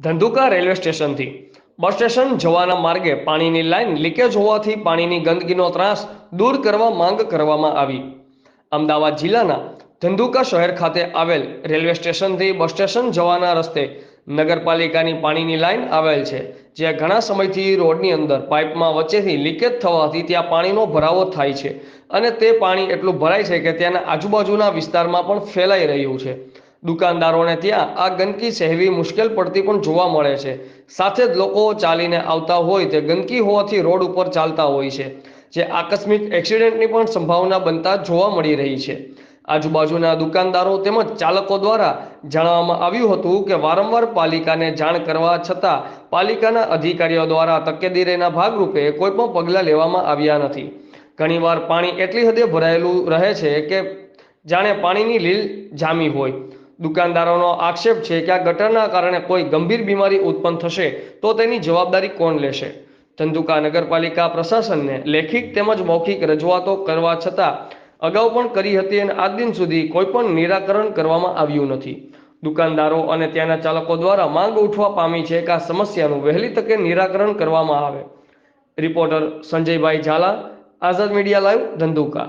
Dhandhuka railway સ્ટેશનથી. Bus station જવાના માર્ગે પાણીની લાઇન લીકેજ હોવાથી પાણીની ગંદકીનો ત્રાસ દૂર કરવા માંગ કરવામાં આવી. અમદાવાદ જિલ્લાના ધંધુકા શહેર ખાતે આવેલ રેલવે સ્ટેશનથી બસ સ્ટેશન જવાના રસ્તે નગરપાલિકાની પાણીની લાઇન આવેલ છે, જ્યાં ઘણા સમયથી રોડની અંદર પાઇપમાં વચ્ચેથી લીકેજ થવાથી ત્યાં પાણીનો ભરાવો થાય છે અને તે પાણી એટલું ભરાય છે કે ત્યાંના આજુબાજુના વિસ્તારમાં પણ ફેલાઈ રહ્યું છે. દુકાનદારોને ત્યાં આ ગંદકી સહેવી મુશ્કેલ પડતી પણ જોવા મળે છે. સાથે જ લોકો ચાલીને આવતા હોય તે ગંદકી હોવાથી રોડ ઉપર ચાલતા હોય છે, જે આકસ્મિક એક્સિડન્ટની પણ સંભાવના બનતા જોવા મળી રહી છે. આજુબાજુના દુકાનદારો તેમજ ચાલકો દ્વારા જણાવવામાં આવ્યું હતું કે વારંવાર પાલિકાને જાણ કરવા છતાં પાલિકાના અધિકારીઓ દ્વારા તકેદીરીના ભાગરૂપે કોઈ પણ પગલાં લેવામાં આવ્યા નથી. ઘણીવાર પાણી એટલી હદે ભરાયેલું રહે છે કે જાણે પાણીની લીલ જામી હોય. દુકાનદારોનો આક્ષેપ છે કે આ ગટરના કારણે કોઈ ગંભીર બીમારી ઉત્પન્ન થશે, તો તેની જવાબદારી કોણ લેશે? ધંધુકા નગરપાલિકા પ્રશાસનને લેખિત તેમજ મૌખિક રજૂઆતો કરવા છતાં અગાઉ પણ કરી હતી અને આજ દિન સુધી કોઈ પણ નિરાકરણ કરવામાં આવ્યું નથી. દુકાનદારો અને ત્યાંના ચાલકો દ્વારા માંગ ઉઠવા પામી છે કે આ સમસ્યાનું વહેલી તકે નિરાકરણ કરવામાં આવે. રિપોર્ટર સંજયભાઈ ઝાલા, આઝાદ મીડિયા લાઈવ ધંધુકા.